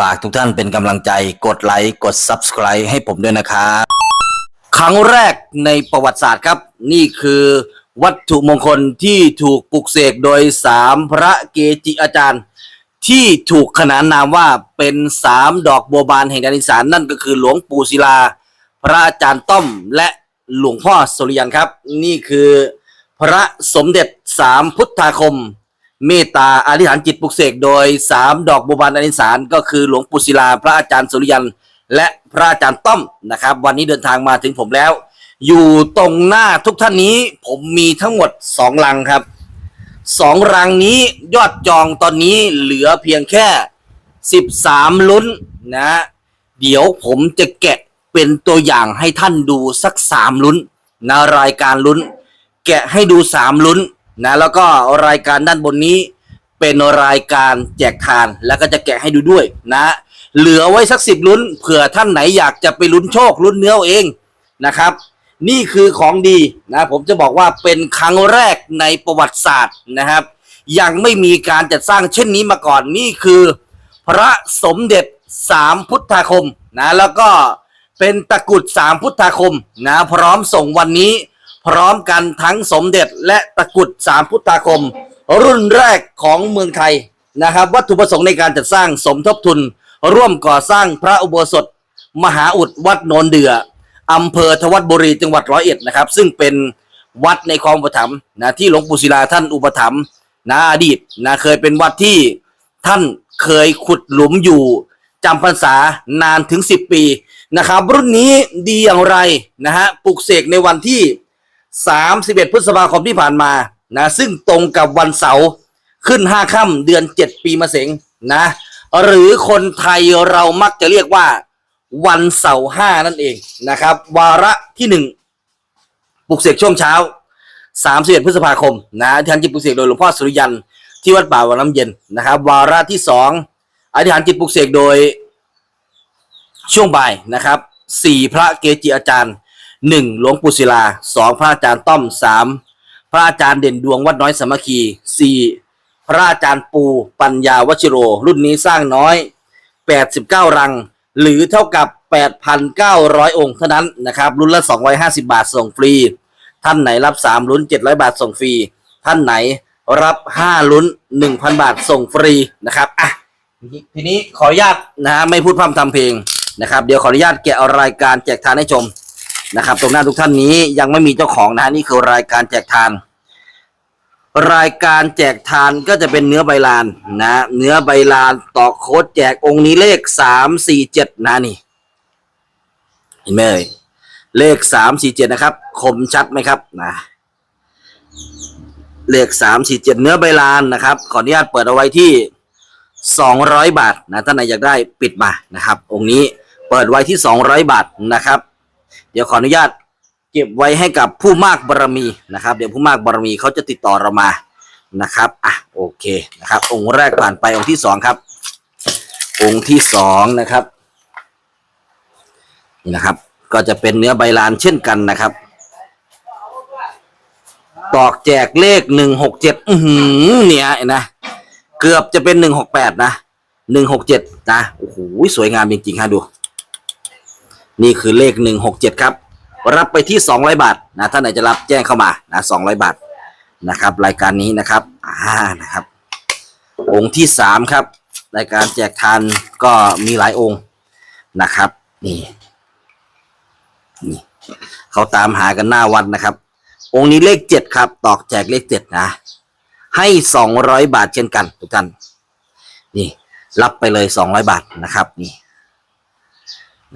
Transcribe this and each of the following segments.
ฝากทุกท่านเป็นกำลังใจกดไลค์กด Subscribe ให้ผมด้วยนะครับครั้งแรกในประวัติศาสตร์ครับ นี่คือวัตถุมงคลที่ถูกปลุกเสกโดยสามพระเกจิอาจารย์ ที่ถูกขนานนามว่าเป็นสามดอกบัวบานแห่งแดนอีสานนั่นก็คือหลวงปู่ศิลา พระอาจารย์ต้อมและหลวงพ่อสุริยันครับ นี่คือพระสมเด็จสามพุทธาคม เมตตาอธิษฐานจิตปลุกเสกโดยสามดอกบัวบานแดนอีสานก็คือหลวงปู่ศิลาพระอาจารย์สุริยัน และพระอาจารย์ต้อมนะครับ วันนี้เดินทางมาถึงผมแล้ว อยู่ตรงหน้าทุกท่านนี้ผมมีทั้งหมดสองลังครับสองรังนี้ยอดจองตอนนี้เหลือเพียงแค่สิบสามลุ้นนะ เดี๋ยวผมจะแกะเป็นตัวอย่างให้ท่านดูสักสามลุ้นนะรายการลุ้น แกะให้ดูสามลุ้น นะแล้วก็รายการด้านบนนี้เป็นรายการแจกทานแล้วก็จะแกะให้ดูด้วยนะเหลือไว้สักสิบลุ้นเผื่อท่านไหนอยากจะไปลุ้นโชคลุ้นเนื้อเองนะครับ นี่คือของดีนะผมจะบอกว่าเป็นครั้งแรกในประวัติศาสตร์นะครับ ยังไม่มีการจัดสร้างเช่นนี้มาก่อนนี่คือ พระสมเด็จสามพุทธาคมนะแล้วก็เป็นตะกุดสามพุทธาคมนะพร้อมส่งวันนี้ พร้อมกันทั้งสมเด็จและตะกุดสามพุทธาคม รุ่นแรกของเมืองไทยนะครับ วัตถุประสงค์ในการจัดสร้างสมทบทุน ร่วมก่อสร้างพระอุโบสถ มหาอุดวัดโนนเดืออำเภอทวัดบุรีจังหวัดร้อยเอ็ดนะครับ ซึ่งเป็นวัดในคลองอุปถัมภ์นะที่หลวงปู่ศิลาท่านอุปถัมภ์นะอดีตนะเคยเป็นวัดที่ท่านเคยขุดหลุมอยู่จำพรรษานานถึง 10 ปีนะครับ รุ่นนี้ดีอย่างไรนะฮะปลุกเสกในวันที่ 31 พฤษภาคมที่ผ่านมานะซึ่งตรงกับวันเสาร์ขึ้น 5 ค่ำเดือน 7 ปีมะเสงนะ หรือคนไทยเรามักจะเรียกว่า วันเสาร์ห้านั่นเองนะครับ วาระที่หนึ่งปลุกเสกช่วงเช้า 31 พฤษภาคมนะอธิษฐานจิตปลุกเสกโดยหลวงพ่อสุริยันที่วัดป่าวังน้ำเย็นนะครับ วาระที่สองอธิษฐานจิตปลุกเสกโดยช่วงบ่ายนะครับสี่พระเกจิอาจารย์ หนึ่งหลวงปู่ศิลาสองพระอาจารย์ต้อมสามพระอาจารย์เด่นดวงวัดน้อยสามัคคีสี่พระอาจารย์ปูปัญญาวชิโร รุ่นนี้สร้างน้อย 89 รัง หรือเท่ากับ 8,900 องค์เท่านั้นนะครับรุ่นละ 250 บาทส่งฟรี ท่านไหนรับ 3 ลุ้น 700 บาทส่งฟรี ท่านไหนรับ 5 ลุ้น 1,000 บาทส่งฟรีนะครับอะทีนี้ขออนุญาตนะฮะไม่พูดพร่ำทำเพลงนะครับ เดี๋ยวขออนุญาตแกะรายการแจกทานให้ชม นะครับ ตรงหน้าทุกท่านนี้ยังไม่มีเจ้าของนะฮะนี่คือรายการแจกทาน รายการแจกทานก็จะเป็นเนื้อใบลานนะเนื้อใบลานต่อโค้ดแจกองค์นี้เลขสามสี่เจ็ดนะนี่ เห็นไหมเอ่ยเลขสามสี่เจ็ดนะครับ คมชัดไหมครับนะเลขสามสี่เจ็ดเนื้อใบลานนะครับ ขออนุญาตเปิดเอาไว้ที่สองร้อยบาทนะท่านไหนอยากได้ปิดมานะครับ องค์นี้เปิดไว้ที่สองร้อยบาทนะครับ เดี๋ยวขออนุญาตเก็บไว้ให้กับผู้มากบารมีนะครับ เดี๋ยวผู้มากบารมีเขาจะติดต่อเรามานะครับอะโอเคนะครับ องค์แรกผ่านไปองค์ที่สองครับ องค์ที่สองนะครับนี่นะครับ ก็จะเป็นเนื้อใบลานเช่นกันนะครับ ตอกแจกเลขหนึ่งหกเจ็ดอือหือเนี่ยเห็นนะเกือบจะเป็นหนึ่งหกแปดนะหนึ่งหกเจ็ดนะโอ้โหสวยงามจริงๆฮะดู นี่คือเลขหนึ่งหกเจ็ดครับ รับไปที่สองร้อยบาทนะท่านไหนจะรับแจ้งเข้ามานะสองร้อยบาทนะครับ รายการนี้นะครับอ่านะครับ องค์ที่สามครับ รายการแจกทานก็มีหลายองค์นะครับ นี่นี่เขาตามหากันหน้าวัดนะครับ องค์นี้เลขเจ็ดครับ ตอกแจกเลขเจ็ดนะ ให้สองร้อยบาทเช่นกันทุกท่านนี่ รับไปเลยสองร้อยบาทนะครับ นี่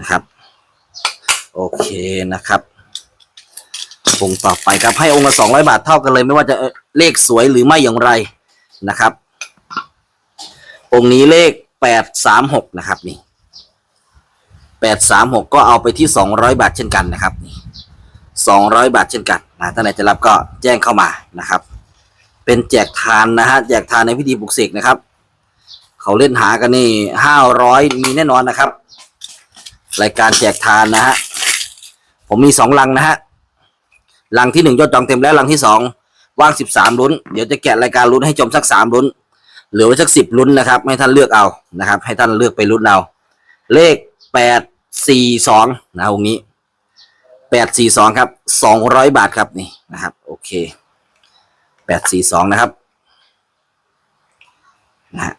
นะครับ โอเคนะครับองค์ต่อไปครับให้องค์ละสองร้อยบาทเท่ากันเลย ไม่ว่าจะเลขสวยหรือไม่อย่างไรนะครับ องค์นี้เลขแปดสามหกนะครับนี่แปดสามหกก็เอาไปที่สองร้อยบาทเช่นกันนะครับนี่สองร้อยบาทเช่นกันนะท่านไหนจะรับก็แจ้งเข้ามานะครับ เป็นแจกทานนะฮะแจกทานในพิธีปลุกเสกนะครับ เขาเล่นหากันนี่ห้าร้อยมีแน่นอนนะครับ รายการแจกทานนะฮะ ผมมีสองลังนะฮะลังที่หนึ่งยอดจองเต็มแล้วลังที่สองว่างสิบสามลุ้น เดี๋ยวจะแกะรายการลุ้นให้ชมสักสามลุ้น เหลือไว้สักสิบลุ้นนะครับ ให้ท่านเลือกเอานะครับ ให้ท่านเลือกไปลุ้นเอา เลขแปดสี่สองนะองนี้แปดสี่สองครับสองร้อยบาทครับนี่นะครับ โอเคแปดสี่สองนะครับนะฮะ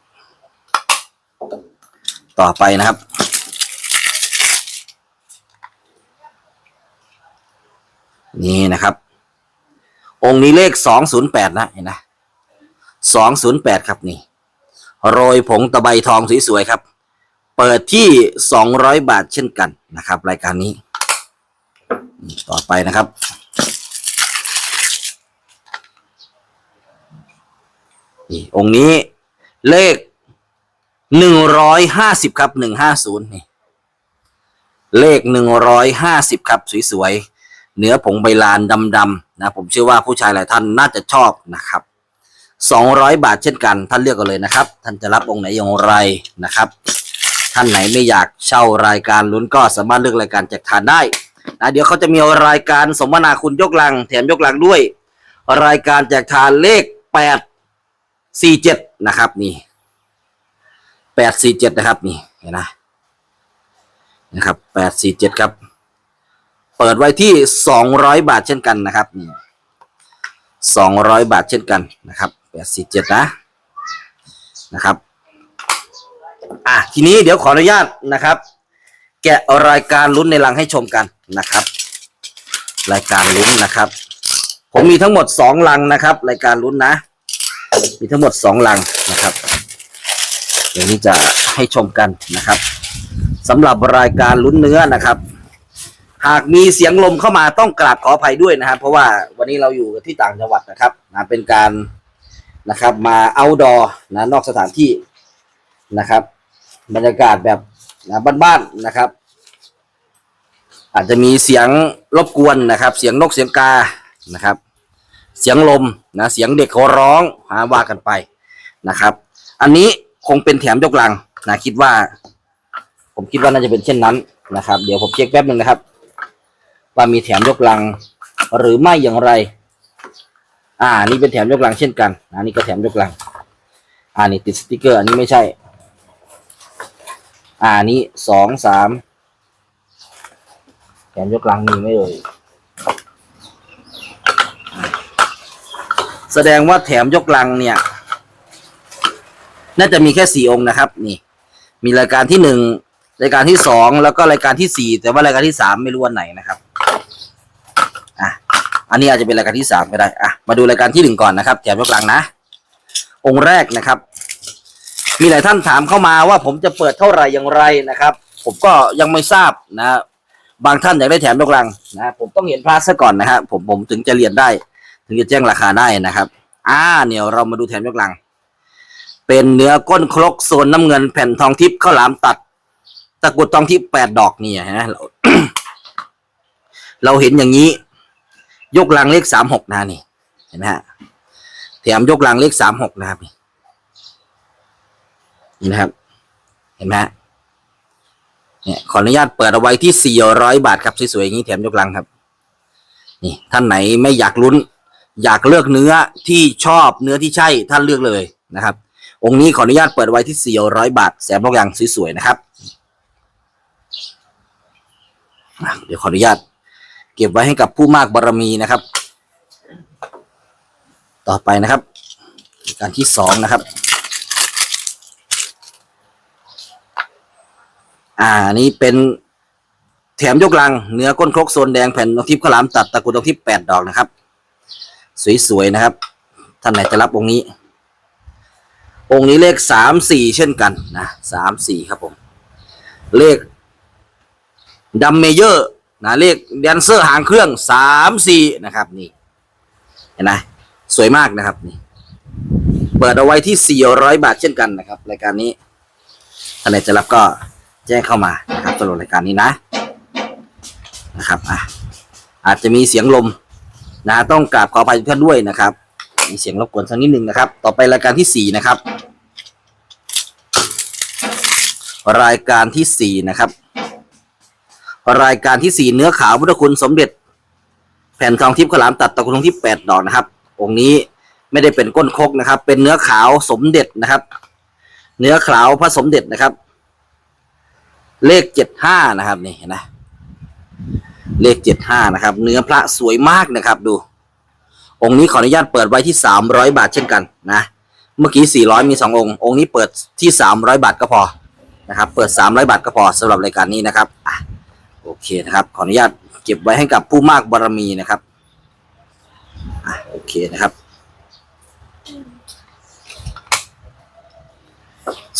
ต่อไปนะครับ นี่นะครับ องค์นี้เลขสองศูนย์แปดนะเห็นนะสองศูนย์แปดครับนี่ โรยผงตะไบทองสวยๆครับ เปิดที่สองร้อยบาทเช่นกันนะครับ รายการนี้ ต่อไปนะครับนี่องค์นี้เลขหนึ่งร้อยห้าสิบครับหนึ่งห้าศูนย์นี่ เลขหนึ่งร้อยห้าสิบครับ สวยๆ เนื้อผงใบลานดำๆนะผมเชื่อว่าผู้ชายหลายท่านน่าจะชอบนะครับสองร้อยบาทเช่นกัน ท่านเลือกกันเลยนะครับ ท่านจะรับองค์ไหนอย่างไรนะครับ ท่านไหนไม่อยากเช่ารายการลุ้นก็สามารถเลือกรายการแจกทานได้นะเดี๋ยวเขาจะมีรายการสมนาคุณยกลัง แถมยกลังด้วย รายการแจกทานเลขแปดสี่เจ็ดนะครับนี่แปดสี่เจ็ดนะครับนี่เห็นนะนะครับแปดสี่เจ็ดครับ เปิดไว้ที่สองร้อยบาทเช่นกันนะครับนี่สองร้อยบาทเช่นกันนะครับแปดสี่เจ็ดนะนะครับอะทีนี้เดี๋ยวขออนุญาตนะครับ แกะรายการลุ้นในรังให้ชมกันนะครับ รายการลุ้นนะครับ ผมมีทั้งหมดสองลังนะครับ รายการลุ้นนะ มีทั้งหมดสองลังนะครับเดี๋ยวนี้จะให้ชมกันนะครับสำหรับรายการลุ้นเนื้อนะครับ หากมีเสียงลมเข้ามาต้องกราบขออภัยด้วยนะครับ เพราะว่าวันนี้เราอยู่ที่ต่างจังหวัดนะครับนะเป็นการนะครับ มาเอาดอนะนอกสถานที่นะครับ บรรยากาศแบบนะบ้านๆนะครับ อาจจะมีเสียงรบกวนนะครับ เสียงนกเสียงกานะครับ เสียงลมนะเสียงเด็กเขาร้องหาว่ากันไปนะครับ อันนี้คงเป็นแถมยกลังนะคิดว่า ผมคิดว่าน่าจะเป็นเช่นนั้นนะครับ เดี๋ยวผมเช็คแป๊บหนึ่งนะครับ ว่ามีแถมยกลังหรือไม่อย่างไร อ่า นี่เป็นแถมยกลังเช่นกันอันนี้ก็แถมยกลัง อ่านี่ติดสติกเกอร์ อันนี้ไม่ใช่ อ่านี้สองสามแถมยกลังมีไหม่เอ่ยแสดงว่าแถมยกลังเนี่ย น่าจะมีแค่สี่องค์นะครับ นี่ มีรายการที่หนึ่งรายการที่สองแล้วก็รายการที่สี่แต่ว่ารายการที่สามไม่รู้วันไหนนะครับ อันนี้อาจจะเป็นรายการที่สามก็ได้อะมาดูรายการที่หนึ่งก่อนนะครับแถมยกลังนะ องค์แรกนะครับ มีหลายท่านถามเข้ามาว่าผมจะเปิดเท่าไหร่อย่างไรนะครับ ผมก็ยังไม่ทราบนะ บางท่านอยากได้แถมยกลังนะผมต้องเห็นพระซะก่อนนะฮะผมผมถึงจะเรียนได้ ถึงจะแจ้งราคาได้นะครับอ่าเนี่ยเรามาดูแถมยกลัง เป็นเนื้อก้นครกโซนน้ำเงินแผ่นทองทิพย์ข้าวหลามตัดตะกุดทองทิพย์แปดดอกเนี่ยนะเราเห็นอย่างนี้ ยกลังเลขสามหกนะนี่ เห็นไหมฮะแถมยกลังเลขสามหกนะครับนี่นะครับ เห็นไหมฮะเนี่ยขออนุญาตเปิดเอาไว้ที่สี่ร้อยบาทครับสวยๆอย่างนี้แถมยกลังครับ นี่ท่านไหนไม่อยากลุ้น อยากเลือกเนื้อที่ชอบเนื้อที่ใช่ท่านเลือกเลยนะครับ องค์นี้ขออนุญาตเปิดไว้ที่สี่ร้อยบาทแสมยกลังสวยๆนะครับเดี๋ยวขออนุญาต เก็บไว้ให้กับผู้มากบารมีนะครับ ต่อไปนะครับ การที่สองนะครับ อ่านี่เป็นแถมยกลัง เนื้อก้นครกโซนแดงแผ่นทองทิพย์ข้าวหลามตัดตะกุดทองทิพย์แปดดอกนะครับ สวยๆนะครับ ท่านไหนจะรับองค์นี้ องค์นี้เลขสามสี่เช่นกันนะสามสี่ครับผม เลขดัมเมเยอร์ นะเลขแดนเซอร์หางเครื่องสามสี่นะครับนี่เห็นไหมสวยมากนะครับนี่เปิดเอาไว้ที่สี่ร้อยบาทเช่นกันนะครับ รายการนี้ท่านไหนจะรับก็แจ้งเข้ามานะครับสำหรับรายการนี้นะนะครับอะอาจจะมีเสียงลมนะต้องกราบขออภัยทุกท่านด้วยนะครับ มีเสียงรบกวนสักนิดหนึ่งนะครับ ต่อไปรายการที่สี่นะครับ รายการที่สี่นะครับ รายการที่สี่เนื้อขาวพุทธคุณสมเด็จ แผ่นทองทิพย์ขลามตัดตะกุงทิพย์แปดดอกนะครับ องค์นี้ไม่ได้เป็นก้นคกนะครับ เป็นเนื้อขาวสมเด็จนะครับ เนื้อขาวพระสมเด็จนะครับ เลขเจ็ดห้านะครับนี่เห็นไหมเลขเจ็ดห้านะครับ เนื้อพระสวยมากนะครับ ดู องค์นี้ขออนุญาตเปิดไว้ที่สามร้อยบาทเช่นกันนะเมื่อกี้สี่ร้อยมีสององค์ องค์นี้เปิดที่สามร้อยบาทก็พอนะครับ เปิดสามร้อยบาทก็พอสำหรับรายการนี้นะครับอะ โอเคนะครับ ขออนุญาตเก็บไว้ให้กับผู้มากบารมีนะครับอะโอเคนะครับ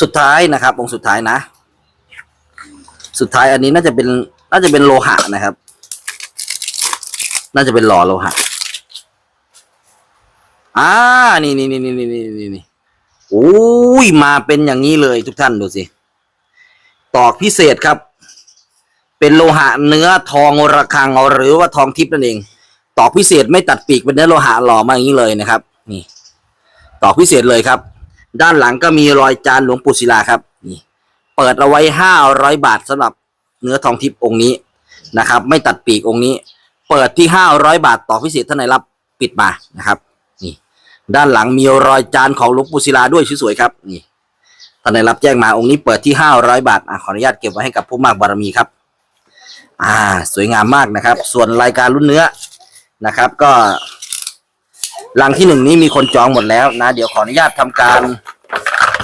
สุดท้ายนะครับ องค์สุดท้ายนะ สุดท้ายอันนี้น่าจะเป็น น่าจะเป็นโลหะนะครับ น่าจะเป็นหล่อโลหะอ่านี่นี่นี่นี่นี่นี่นี่โอ้ยมาเป็นอย่างนี้เลยทุกท่านดูสิตอกพิเศษครับ เป็นโลหะเนื้อทองระฆังหรือว่าทองทิพย์นั่นเอง ตอกพิเศษไม่ตัดปีกเป็นเนื้อโลหะหล่อมาอย่างนี้เลยนะครับ นี่ ตอกพิเศษเลยครับ ด้านหลังก็มีรอยจานหลวงปู่ศิลาครับ นี่ เปิดเอาไว้ห้าร้อยบาทสำหรับเนื้อทองทิพย์องค์นี้นะครับ ไม่ตัดปีกองค์นี้ เปิดที่ห้าร้อยบาท ตอกพิเศษท่านไหนรับปิดมานะครับ นี่ ด้านหลังมีรอยจานของหลวงปู่ศิลาด้วยสวยๆครับ นี่ท่านไหนรับแจ้งมาองค์นี้เปิดที่ห้าร้อยบาทอขออนุญาตเก็บไว้ให้กับผู้มากบารมีครับ อ่า สวยงามมากนะครับ ส่วนรายการรุ่นเนื้อนะครับ ก็ลังที่หนึ่งนี้มีคนจองหมดแล้วนะ เดี๋ยวขออนุญาตทำการ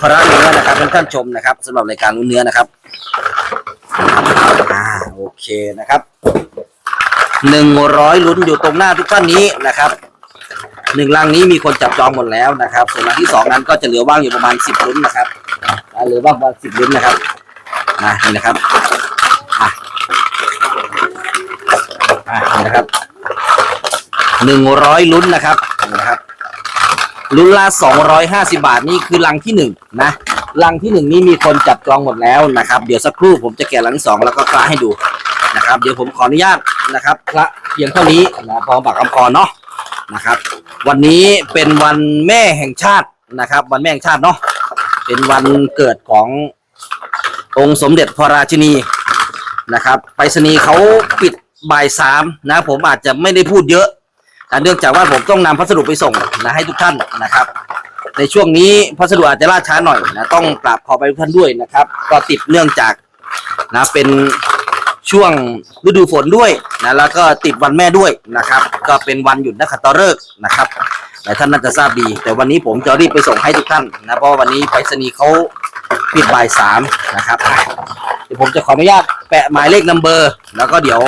พระเนื้อนะครับท่านชมนะครับสำหรับรายการรุ่นเนื้อนะครับอ่าโอเคนะครับหนึ่งร้อยลุ้นอยู่ตรงหน้าทุกท่านนี้นะครับหนึ่งลังนี้มีคนจับจองหมดแล้วนะครับ ส่วนลังที่สองนั้นก็จะเหลือว่างอยู่ประมาณสิบลุ้นนะครับเหลือว่างประมาณสิบลุ้นนะครับอ่านี่นะครับอะ อ่านี่นะครับหนึ่งร้อยลุ้นนะครับนะครับลุ้นละสองร้อยห้าสิบาทนี่คือลังที่หนึ่งนะลังที่หนึ่งนี่มีคนจับจองหมดแล้วนะครับ เดี๋ยวสักครู่ผมจะแกะลังที่สองแล้วก็คละให้ดูนะครับ เดี๋ยวผมขออนุญาตนะครับคละเพียงเท่านี้นะพอปากคำพอเนาะนะครับ วันนี้เป็นวันแม่แห่งชาตินะครับ วันแม่แห่งชาติเนาะเป็นวันเกิดขององค์สมเด็จพระราชินีนะครับไปรษณีย์เขาปิด บ่ายสามนะผมอาจจะไม่ได้พูดเยอะแต่เนื่องจากว่าผมต้องนำพัสดุไปส่งนะให้ทุกท่านนะครับ ในช่วงนี้พัสดุอาจจะล่าช้าหน่อยนะต้องกราบขอไปทุกท่านด้วยนะครับ ก็ติดเนื่องจากนะเป็นช่วงฤดูฝนด้วยนะแล้วก็ติดวันแม่ด้วยนะครับ ก็เป็นวันหยุดนักขัตฤกษ์นะครับ หลายท่านน่าจะทราบดี แต่วันนี้ผมจะรีบไปส่งให้ทุกท่านนะเพราะวันนี้ไปรษณีย์เขาปิดบ่ายสามนะครับเดี๋ยวผมจะขออนุญาตแปะหมายเลขนัมเบอร์ แล้วก็เดี๋ยว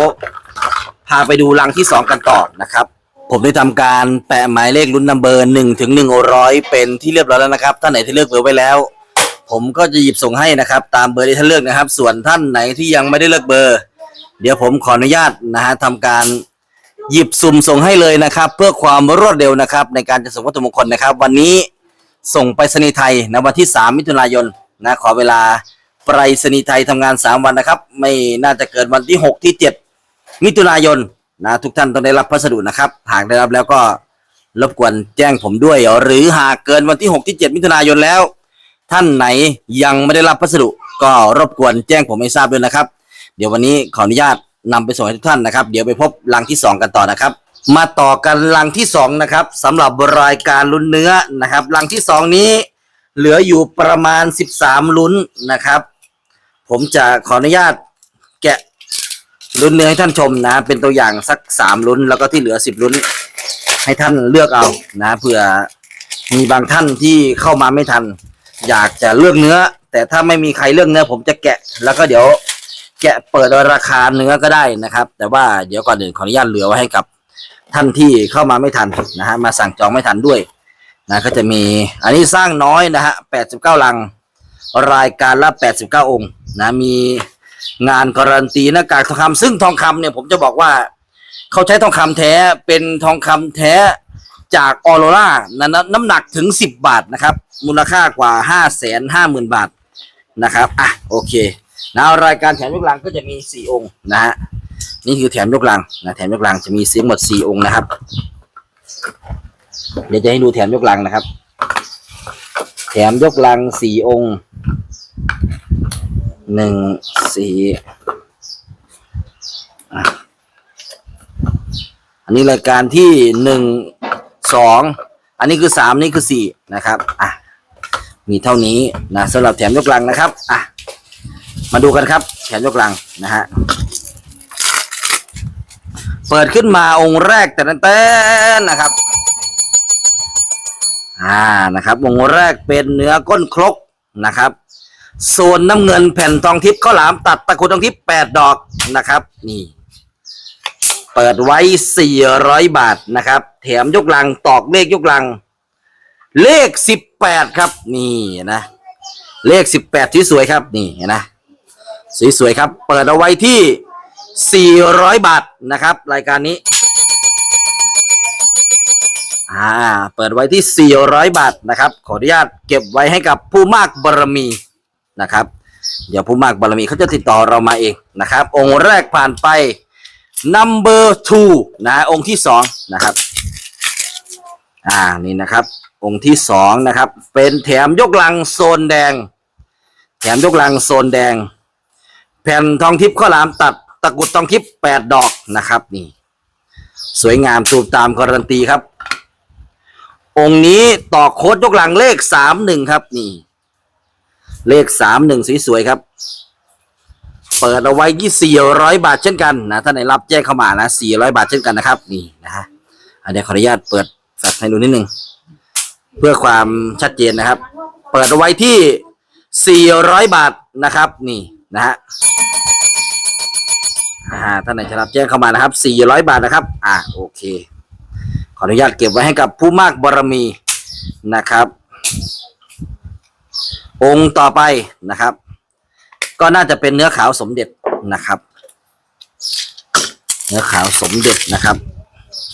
พาไปดูรังที่สองกันต่อนะครับผมได้ทำการแปะหมายเลขรุ่นนัมเบอร์หนึ่งถึงหนึ่งร้อยเป็นที่เรียบร้อยแล้วนะครับท่านไหนที่เลือกเบอร์ไว้แล้ว ผมก็จะหยิบส่งให้นะครับ ตามเบอร์ที่ท่านเลือกนะครับ ส่วนท่านไหนที่ยังไม่ได้เลือกเบอร์ เดี๋ยวผมขออนุญาตนะฮะทำการ หยิบสุ่มส่งให้เลยนะครับ เพื่อความรวดเร็วนะครับ ในการจะส่งวัตถุมงคลนะครับ วันนี้ส่งไปรษณีย์ไทยนะวันที่ 3 มิถุนายนนะขอเวลาไปรษณีย์ไทยทำงาน 3 วันนะครับ ไม่น่าจะเกินวันที่ 6 ที่ 7 มิถุนายนนะทุกท่านต้องได้รับพัสดุนะครับ หากได้รับแล้วก็รบกวนแจ้งผมด้วย หรือหากเกินวันที่ 6 ที่ 7 มิถุนายนแล้ว ท่านไหนยังไม่ได้รับพัสดุ ก็รบกวนแจ้งผมให้ทราบด้วยนะครับ เดี๋ยววันนี้ขออนุญาต นำไปส่งให้ทุกท่านนะครับ เดี๋ยวไปพบลังที่สองกันต่อนะครับ มาต่อกันลังที่สองนะครับสำหรับรายการลุ้นเนื้อนะครับลังที่สองนี้ เหลืออยู่ประมาณสิบสามลุ้นนะครับ ผมจะขออนุญาตแกะลุ้นเนื้อให้ท่านชมนะ เป็นตัวอย่างสักสามลุ้น แล้วก็ที่เหลือสิบลุ้น ให้ท่านเลือกเอานะเผื่อมีบางท่านที่เข้ามาไม่ทัน อยากจะเลือกเนื้อ แต่ถ้าไม่มีใครเลือกเนื้อ ผมจะแกะแล้วก็เดี๋ยว แกะเปิดราคาเนื้อก็ได้นะครับ แต่ว่าเดี๋ยวก่อนอื่นขออนุญาตเหลือไว้ให้กับท่านที่เข้ามาไม่ทันนะฮะมาสั่งจองไม่ทันด้วยนะก็จะมีอันนี้สร้างน้อยนะฮะ89ลังรายการละ89องค์นะมีงานการันตีหน้ากากทองคำซึ่งทองคำเนี่ยผมจะบอกว่าเขาใช้ทองคำแท้เป็นทองคำแท้จากออโรร่านะนะน้ำหนักถึง 10 บาทนะครับ มูลค่ากว่า 5 5 0 0 0 0 บาทนะครับ อะ โอเค นะรายการแถมยกลังก็จะมี4องค์นะฮะนี่คือแถมยกลังนะแถมยกลังจะมีเสียงหมด4องค์นะครับ เดี๋ยวจะให้ดูแถมยกลังนะครับ แถมยกลัง4องค์หนึ่งสี่อันนี้รายการที่หนึ่งสองอันนี้คือสามนี่คือสี่นะครับอะมีเท่านี้นะสำหรับแถมยกลังนะครับอะ มาดูกันครับแถมยกลังนะฮะ เปิดขึ้นมาองค์แรกแต่เต้นนะครับ อ่านะครับ องค์แรกเป็นเนื้อก้นครกนะครับโซนน้ำเงินแผ่นทองทิพย์ข้าวหลามตัดตะกุดทองทิพย์แปดดอกนะครับ นี่ เปิดไว้400บาทนะครับ แถมยกลังตอกเลขยกลัง เลข18ครับ นี่นะ เลข18ที่สวยครับ นี่นะ สวยๆครับ เปิดเอาไว้ที่ 400 บาทนะครับ รายการนี้ อ่า เปิดไว้ที่ 400 บาทนะครับ ขออนุญาตเก็บไว้ให้กับผู้มากบารมีนะครับ เดี๋ยวผู้มากบารมีเขาจะติดต่อเรามาเองนะครับ องค์แรกผ่านไป number two นะองค์ที่สองนะครับ อ่า นี่นะครับ องค์ที่สองนะครับ เป็นแถมยกลังโซนแดง แถมยกลังโซนแดง แผ่นทองทิพย์ข้าวหลามตัดตะกุดทองทิพย์แปดดอกนะครับ นี่ สวยงามตูมตามการันตีครับ องค์นี้ต่อโค้ดยกหลังเลขสามหนึ่งครับนี่ เลขสามหนึ่งสวยๆครับ เปิดเอาไว้ที่สี่ร้อยบาทเช่นกันนะถ้าไหนรับแจ้งเข้ามานะสี่ร้อยบาทเช่นกันนะครับ นี่นะฮะอันนี้ขออนุญาตเปิดแฟลชให้ดูนิดนึงเพื่อความชัดเจนนะครับ เปิดเอาไว้ที่สี่ร้อยบาทนะครับ นี่ นะฮะอ่าท่านไหนจะรับแจ้งเข้ามานะครับสี่ร้อยบาทนะครับ อ่าโอเค ขออนุญาตเก็บไว้ให้กับผู้มากบารมีนะครับ องค์ต่อไปนะครับ ก็น่าจะเป็นเนื้อขาวสมเด็จนะครับ เนื้อขาวสมเด็จนะครับ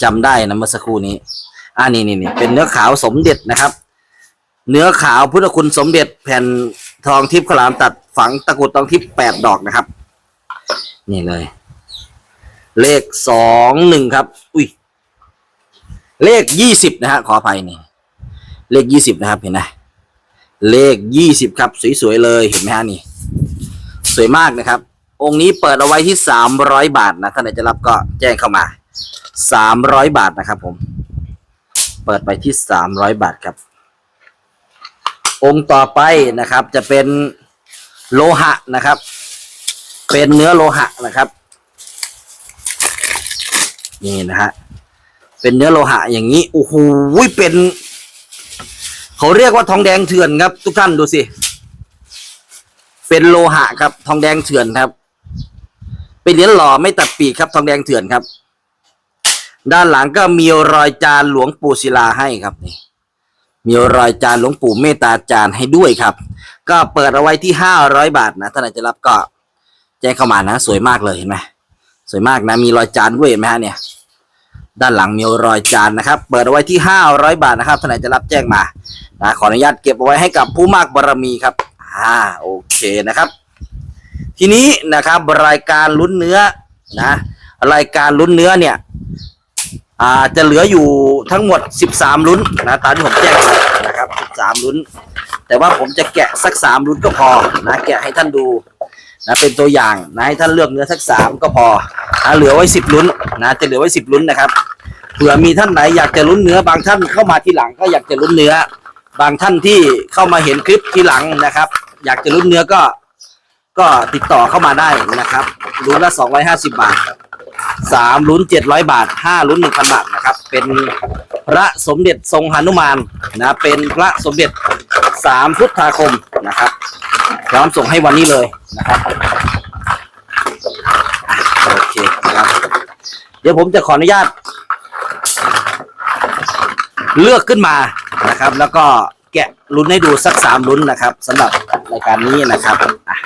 จำได้นะเมื่อสักครู่นี้อ่านี่นี่นี่เป็นเนื้อขาวสมเด็จนะครับ เนื้อขาวพุทธคุณสมเด็จแผ่น ทองทิพย์ขลามตัดฝังตะกรุดทองทิพย์แปดดอกนะครับ นี่เลย เลขสองหนึ่งครับ อุ้ย เลขยี่สิบนะฮะขออภัยนี่เลขยี่สิบนะครับเห็นไหมเลขยี่สิบครับ สวยๆเลยเห็นไหมฮะนี่ สวยมากนะครับ องค์นี้เปิดเอาไว้ที่สามร้อยบาทนะท่านไหนจะรับก็แจ้งเข้ามาสามร้อยบาทนะครับผม เปิดไปที่สามร้อยบาทครับ องค์ต่อไปนะครับ จะเป็นโลหะนะครับ เป็นเนื้อโลหะนะครับ นี่นะฮะเป็นเนื้อโลหะอย่างนี้โอ้โหเป็นเขาเรียกว่าทองแดงเถื่อนครับ ทุกท่านดูสิเป็นโลหะครับ ทองแดงเถื่อนครับ เป็นเหรียญหล่อไม่ตัดปีกครับ ทองแดงเถื่อนครับ ด้านหลังก็มีรอยจานหลวงปู่ศิลาให้ครับนี่ มีรอยจานหลวงปู่เมตตาจานให้ด้วยครับ ก็เปิดเอาไว้ที่ห้าร้อยบาทนะท่านไหนจะรับก็แจ้งเข้ามานะ สวยมากเลยเห็นไหมสวยมากนะ มีรอยจานด้วยเห็นไหมฮะเนี่ย ด้านหลังมีรอยจานนะครับ เปิดเอาไว้ที่ห้าร้อยบาทนะครับท่านไหนจะรับแจ้งมานะขออนุญาตเก็บเอาไว้ให้กับผู้มากบารมีครับอ่าโอเคนะครับ ทีนี้นะครับรายการลุ้นเนื้อนะ รายการลุ้นเนื้อเนี่ย อ่าจะเหลืออยู่ทั้งหมด 13 ลุ้นนะตามที่ผมแจ้งไปนะครับ 13 ลุ้น แต่ว่าผมจะแกะสัก 3 ลุ้นก็พอนะแกะให้ท่านดูนะเป็นตัวอย่างนะให้ท่านเลือกเนื้อสัก 3 ก็พอนะเหลือไว้ 10 ลุ้นนะจะเหลือไว้ 10 ลุ้นนะครับเผื่อมีท่านไหนอยากจะลุ้นเนื้อบางท่านเข้ามาทีหลังก็อยากจะลุ้นเนื้อ บางท่านที่เข้ามาเห็นคลิปทีหลังนะครับ อยากจะลุ้นเนื้อก็ก็ติดต่อเข้ามาได้นะครับลุ้นละ 250 บาท สามลุ้นเจ็ดร้อยบาทห้าลุ้นหนึ่งพันบาทนะครับ เป็นพระสมเด็จทรงหนุมานนะเป็นพระสมเด็จสามพุทธาคมนะครับพร้อมส่งให้วันนี้เลยนะครับโอเคนะครับเดี๋ยวผมจะขออนุญาต เลือกขึ้นมานะครับ แล้วก็แกะลุ้นให้ดูสักสามลุ้นนะครับสำหรับรายการนี้นะครับอะ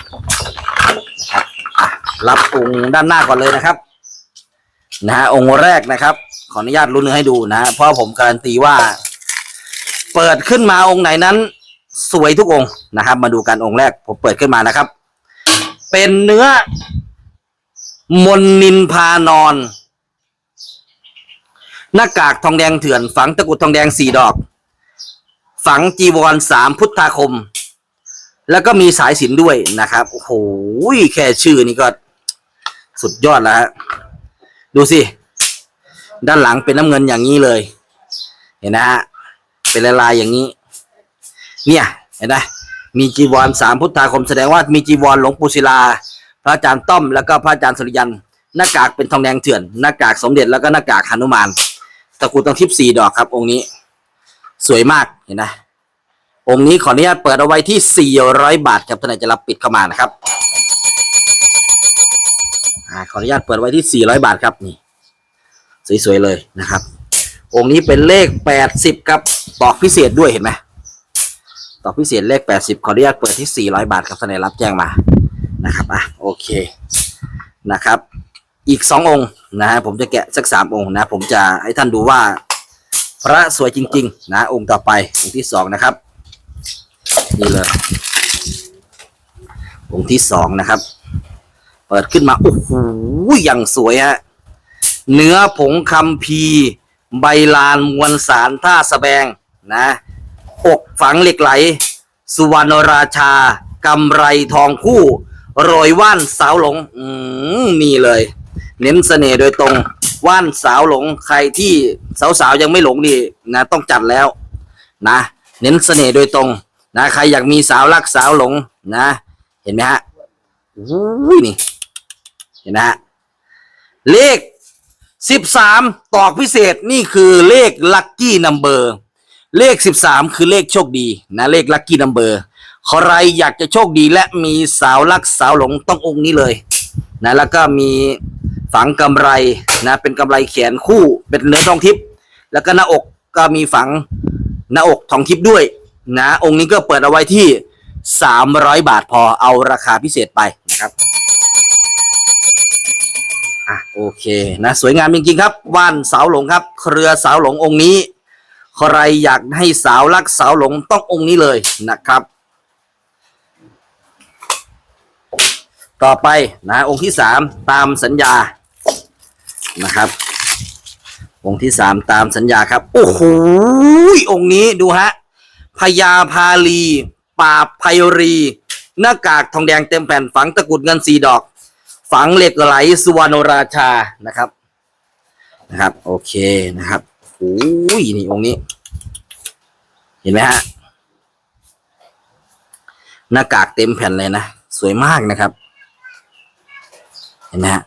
รับอะรับองค์ด้านหน้าก่อนเลยนะครับ นะฮะองค์แรกนะครับ ขออนุญาตลุ้นเนื้อให้ดูนะ เพราะผมการันตีว่า เปิดขึ้นมาองค์ไหนนั้น สวยทุกองค์นะครับ มาดูกันองค์แรกผมเปิดขึ้นมานะครับ เป็นเนื้อ มนนินพานอนหน้ากากทองแดงเถื่อน ฝังตะกรุดทองแดงสี่ดอก ฝังจีวรสามพุทธาคม แล้วก็มีสายสินด้วยนะครับโอ้โหแค่ชื่อนี่ก็ สุดยอดแล้วฮะ ดูสิ ด้านหลังเป็นน้ำเงินอย่างนี้เลย เห็นนะฮะ เป็นลายๆอย่างนี้ เนี่ย เห็นไหมมีจีวรสามพุทธาคมแสดงว่ามีจีวรหลวงปู่ศิลา พระอาจารย์ต้อม แล้วก็พระอาจารย์สุริยัน หน้ากากเป็นทองแดงเถื่อน หน้ากากสมเด็จแล้วก็หน้ากากหนุมาน ตะกรุดต้องทิพย์สี่ดอกครับ องค์นี้ สวยมาก เห็นไหมองค์นี้ขออนุญาตเปิดเอาไว้ที่ 400 บาทครับท่านไหนจะรับปิดเข้ามานะครับ ขออนุญาตเปิดไว้ที่ 400 บาทครับนี่สวยๆเลยนะครับ องค์นี้เป็นเลข 80ครับตอกพิเศษด้วยเห็นไหมตอกพิเศษเลข 80 ขออนุญาตเปิดที่ 400 บาทครับท่านไหนรับแจ้งมานะครับอะโอเคนะครับ อีกสององค์นะฮะผมจะแกะสักสามองค์นะ ผมจะให้ท่านดูว่าพระสวยจริง ๆ นะ องค์ต่อไปองค์ที่สองนะครับ นี่เลยองค์ที่สองนะครับ เปิดขึ้นมาโอ้โหอย่างสวยฮะเนื้อผงคำพีใบลานมวลสารท่าสะแบงนะอกฝังเหล็กไหล สุวรรณราชากำไรทองคู่โรยว่านสาวหลงอืมีเลย เน้นเสน่ห์โดยตรง ว่านสาวหลงใครที่สาวๆยังไม่หลงนี่นะ ต้องจัดแล้วนะ เน้นเสน่ห์โดยตรงนะใครอยากมีสาวรักสาวหลงนะ เห็นไหมฮะอุ้นี่ เห็นนะฮะเลขสิบสามตอกพิเศษนี่คือเลขลัคกี้นัมเบอร์เลขสิบสามคือเลขโชคดีนะเลขลัคกี้นัมเบอร์ใครอยากจะโชคดีและมีสาวรักสาวหลงต้ององค์นี้เลยนะแล้วก็มีฝังกำไรนะเป็นกำไรแขนคู่เป็นเนื้อทองทิพย์แล้วก็หน้าอกก็มีฝังหน้าอกทองทิพย์ด้วยนะองค์นี้ก็เปิดเอาไว้ที่สามร้อยบาทพอเอาราคาพิเศษไปนะครับ โอเคนะสวยงามจริงๆครับว่านสาวหลงครับ เครือสาวหลงองค์นี้ ใครอยากให้สาวรักสาวหลงต้ององค์นี้เลยนะครับ ต่อไปนะองค์ที่สามตามสัญญานะครับ องค์ที่สามตามสัญญาครับ โอ้โหองค์นี้ดูฮะพญาพาลี ปราบไพรี หน้ากากทองแดงเต็มแผ่นฝังตะกรุดเงินสีดอก ฝังเหล็กไหลสุวรรณราชานะครับ นะครับ โอเคนะครับโอ้ยนี่องค์นี้ เห็นไหมฮะหน้ากากเต็มแผ่นเลยนะสวยมากนะครับ เห็นไหมฮะ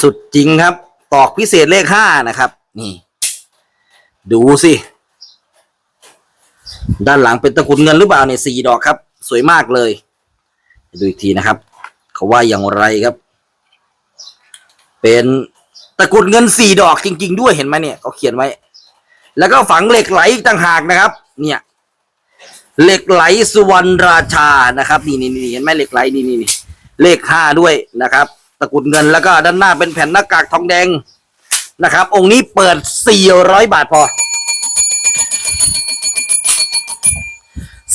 สุดจริงครับ ตอกพิเศษเลขห้านะครับ นี่ ดูสิ ด้านหลังเป็นตะกรุดเงินหรือเปล่าเนี่ยสี่ดอกครับ สวยมากเลย ดูอีกทีนะครับ เขาว่าอย่างไรครับ เป็นตะกรุดเงินสี่ดอกจริง ๆ ด้วยเห็นไหมเนี่ยเขาเขียนไว้ แล้วก็ฝังเหล็กไหลต่างหากนะครับ เนี่ยเหล็กไหลสุวรรณราชานะครับ นี่นี่นี่เห็นไหมเหล็กไหลนี่นี่นี่เลขห้าด้วยนะครับ ตะกรุดเงินแล้วก็ด้านหน้าเป็นแผ่นหน้ากากทองแดงนะครับ องค์นี้เปิดสี่ร้อยบาทพอ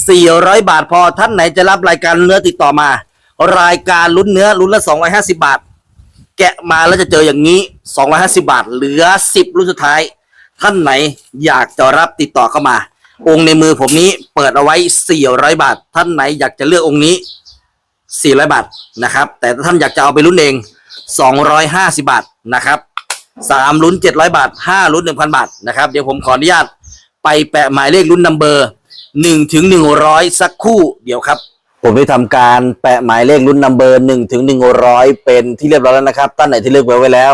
400บาทพอท่านไหนจะรับรายการเนื้อติดต่อมา รายการลุ้นเนื้อลุ้นละ 250 บาท แกะมาแล้วจะเจออย่างนี้ 250 บาท เหลือ 10 รุ่นสุดท้าย ท่านไหนอยากจะรับติดต่อเข้ามา องค์ในมือผมนี้เปิดเอาไว้ 400 บาท ท่านไหนอยากจะเลือกองค์นี้ 400 บาทนะครับ แต่ถ้าท่านอยากจะเอาไปลุ้นเอง 250 บาทนะครับสามลุ้น 700 บาท 5ลุ้น 1,000 บาทนะครับ เดี๋ยวผมขออนุญาตไปแปะหมายเลขลุ้นนัมเบอร์หนึ่งถึงหนึ่งร้อยสักคู่เดี๋ยวครับ ผมได้ทำการแปะหมายเลขรุ่นนัมเบอร์หนึ่งถึงหนึ่งร้อยเป็นที่เรียบร้อยแล้วนะครับท่านไหนที่เลือกเบอร์ไว้แล้ว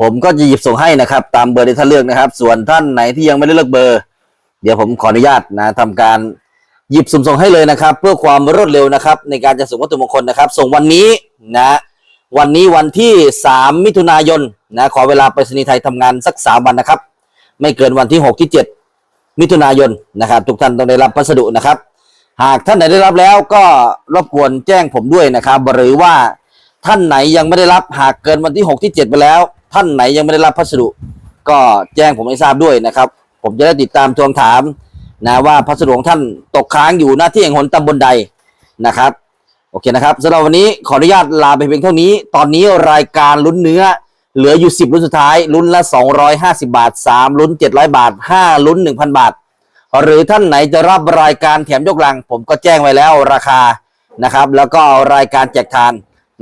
ผมก็จะหยิบส่งให้นะครับ ตามเบอร์ที่ท่านเลือกนะครับ ส่วนท่านไหนที่ยังไม่ได้เลือกเบอร์ เดี๋ยวผมขออนุญาตนะทำการหยิบสุ่มส่งให้เลยนะครับ เพื่อความรวดเร็วนะครับ ในการจะส่งวัตถุมงคลนะครับ ส่งวันนี้นะวันนี้วันที่ 3 มิถุนายนนะขอเวลาไปรษณีย์ไทยทำงานสัก 3 วันนะครับ ไม่เกินวันที่ 6 ที่ 7 มิถุนายนนะครับ ทุกท่านต้องได้รับพัสดุนะครับ หากท่านไหนได้รับแล้วก็รบกวนแจ้งผมด้วยนะครับหรือว่าท่านไหนยังไม่ได้รับหากเกินวันที่ 6 ที่ 7 ไปแล้ว ท่านไหนยังไม่ได้รับพัสดุ ก็แจ้งผมให้ทราบด้วยนะครับ ผมจะได้ติดตามทวงถามนะว่าพัสดุของท่านตกค้างอยู่หน้าที่แห่งหนตำบลใดนะครับ โอเคนะครับสำหรับวันนี้ขออนุญาตลาไปเพียงเท่านี้ ตอนนี้รายการลุ้นเนื้อ เหลืออยู่ 10ลุ้นสุดท้ายลุ้นละ 250 บาท 3 ลุ้น 700 บาท 5 ลุ้น 1,000 บาท หรือท่านไหนจะรับรายการแถมยกลัง ผมก็แจ้งไว้แล้วราคานะครับ แล้วก็เอารายการแจกทาน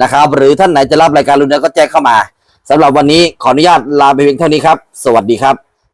นะครับ หรือท่านไหนจะรับรายการลุ้นเนื้ก็แจ้งเข้ามาสำหรับวันนี้ขออนุญาตลาไปเพียงเท่านี้ครับ สวัสดีครับ